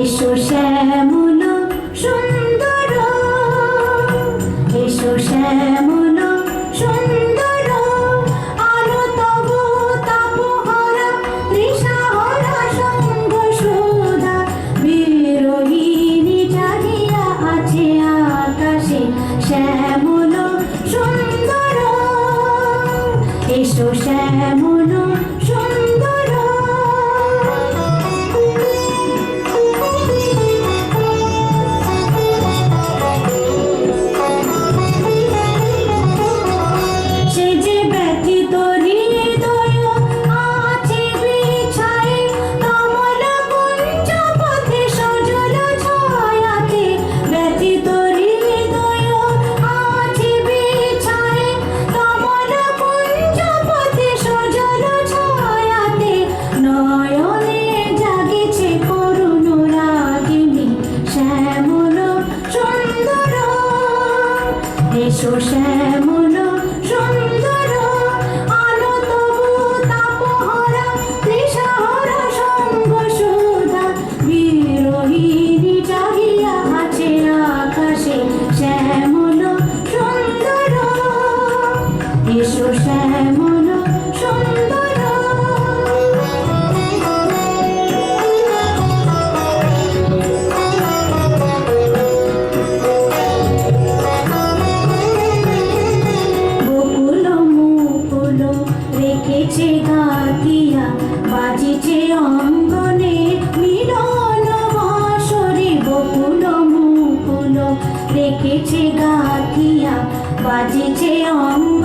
এসো এসো এসো শ্যামল সুন্দর, আলো তবু তাপহরা তৃষাহরা সঙ্গ সুধা বিরোহিণী চাহিয়া আছে আকাশে শ্যামল সুন্দর। এসো শ্যামল রেখেছে গাতিয়া বাজেছে অঙ্গনে মিলন বাসরে বকুল মুকুল। ডেকেছে গাতিয়া বাজেছে অঙ্গ